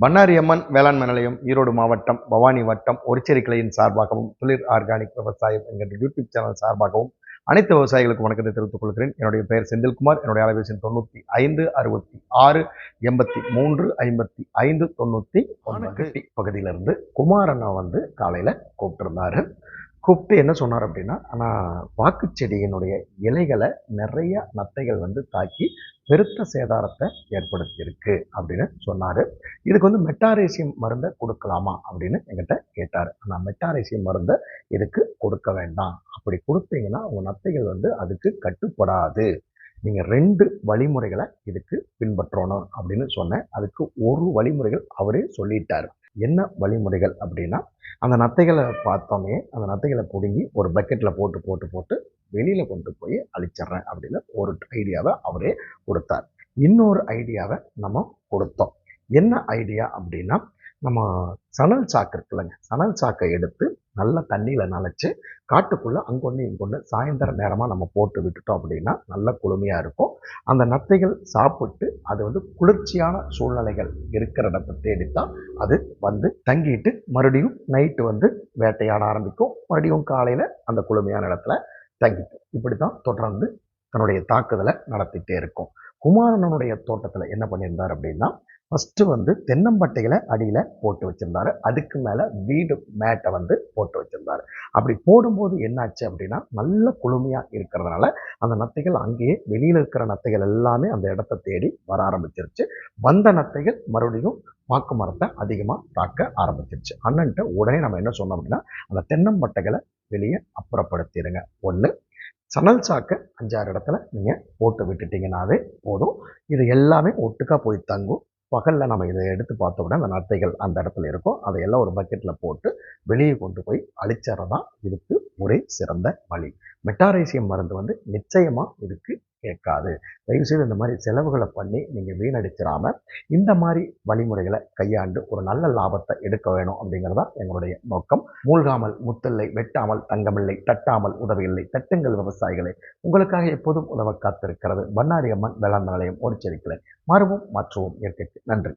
பண்ணாரி அம்மன் வேளாண்மை நிலையம் ஈரோடு மாவட்டம் பவானி வட்டம் ஒரிச்சேரி கிளையின் சார்பாகவும் துளிர் ஆர்கானிக் விவசாயம் என்கிற யூடியூப் சேனல் சார்பாகவும் அனைத்து விவசாயிகளுக்கும் வணக்கத்தை தெரிவித்துக் கொள்கிறேன். என்னுடைய பெயர் செந்தில்குமார். என்னுடைய அலைபேசி தொண்ணூற்றி ஐந்து அறுபத்தி ஆறு எண்பத்தி மூன்று ஐம்பத்தி ஐந்து தொண்ணூற்றி ஒன்பது. பகுதியிலிருந்து குமாரண்ணா வந்து காலையில் கூப்பிட்டுருந்தாரு. கூப்பிட்டு என்ன சொன்னார் அப்படின்னா ஆனால் வாக்குச்செடியினுடைய இலைகளை நிறைய நத்தைகள் வந்து தாக்கி பெருத்த சேதாரத்தை ஏற்படுத்தியிருக்கு அப்படின்னு சொன்னார். இதுக்கு வந்து மெட்டாரேசியம் மருந்தை கொடுக்கலாமா அப்படின்னு என்கிட்ட கேட்டார். ஆனால் மெட்டாரேசியம் மருந்தை இதுக்கு கொடுக்க வேண்டாம்? அப்படி கொடுத்தீங்கன்னா உங்கள் நத்தைகள் வந்து அதுக்கு கட்டுப்படாது. நீங்கள் ரெண்டு வழிமுறைகளை இதுக்கு பின்பற்றணும் அப்படின்னு சொன்னேன். அதுக்கு ஒரு வழிமுறைகள் அவரே சொல்லிட்டார். என்ன வழிமுறைகள் அப்படின்னா அந்த நத்தைகளை பார்த்தோமே அந்த நத்தைகளை பிடுங்கி ஒரு பக்கெட்டில் போட்டு போட்டு போட்டு வெளியில் கொண்டு போய் அழிச்சிட்றேன் அப்படின்னு ஒரு ஐடியாவை அவரே கொடுத்தார். இன்னொரு ஐடியாவை நம்ம கொடுத்தோம். என்ன ஐடியா அப்படின்னா நம்ம சணல் சாக்கு இருக்குல்லங்க சணல் சாக்கை எடுத்து நல்லா தண்ணியில் நனைச்சி காட்டுக்குள்ளே அங்கொன்று இங்கொன்று சாயந்தர நேரமாக நம்ம போட்டு விட்டுட்டோம் அப்படின்னா நல்ல குளுமையாக இருக்கும். அந்த நத்தைகள் சாப்பிட்டு அது வந்து குளிர்ச்சியான சூழ்நிலைகள் இருக்கிற இடத்தை தேடித்தான் அது வந்து தங்கிட்டு மறுபடியும் நைட்டு வந்து வேட்டையாட ஆரம்பிக்கும். மறுபடியும் காலையில் அந்த குளுமையான இடத்துல தங்கிக்கும். இப்படி தான் தொடர்ந்து தன்னுடைய தாக்குதலை நடத்திட்டே இருக்கும். குமாரனனுடைய தோட்டத்தில் என்ன பண்ணியிருந்தார் அப்படின்னா ஃபஸ்ட்டு வந்து தென்னம்பட்டைகளை அடியில் போட்டு வச்சுருந்தாரு. அதுக்கு மேலே வீடு மேட்டை வந்து போட்டு வச்சுருந்தாரு. அப்படி போடும்போது என்னாச்சு அப்படின்னா நல்ல குளுமையாக இருக்கிறதுனால அந்த நத்தைகள் அங்கேயே வெளியில் இருக்கிற நத்தைகள் எல்லாமே அந்த இடத்த தேடி வர ஆரம்பிச்சிருச்சு. வந்த நத்தைகள் மறுபடியும் பாக்கு மரத்தை அதிகமாக தாக்க ஆரம்பிச்சிருச்சு. அண்ணன்ட்ட உடனே நம்ம என்ன சொன்னோம் அப்படின்னா அந்த தென்னம்பட்டைகளை வெளியே அப்புறப்படுத்திடுங்க ஒன்று சணல் சாக்கை அஞ்சாறு இடத்துல நீங்கள் போட்டு விட்டுட்டிங்கனாவே போதும். இது எல்லாமே ஒட்டுக்காக போய் தங்கும். பகலில் நம்ம இதை எடுத்து பார்த்தோம்னா அந்த நத்தைகள் அந்த இடத்துல இருக்கும். அதையெல்லாம் ஒரு பக்கெட்டில் போட்டு வெளியே கொண்டு போய் அழிச்சறது தான் இதுக்கு ஒரே சிறந்த வழி. மெட்டாரேசியம் மருந்து வந்து நிச்சயமாக இதுக்கு கேட்காது. தயவுசெய்து இந்த மாதிரி செலவுகளை பண்ணி நீங்கள் வீணடிச்சிடாமல் இந்த மாதிரி வழிமுறைகளை கையாண்டு ஒரு நல்ல லாபத்தை எடுக்க வேணும் அப்படிங்கிறதா எங்களுடைய நோக்கம். மூழ்காமல் முத்தில்லை வெட்டாமல் தங்கமில்லை தட்டாமல் உதவியில்லை தட்டுங்கள் விவசாயிகளை. உங்களுக்காக எப்போதும் உதவ காத்திருக்கிறது பண்ணாரி அம்மன் வேளாண் நிலையம் ஒரு செடிக்கலை மறுவும் மாற்றுவோம் இயற்கைக்கு நன்றி.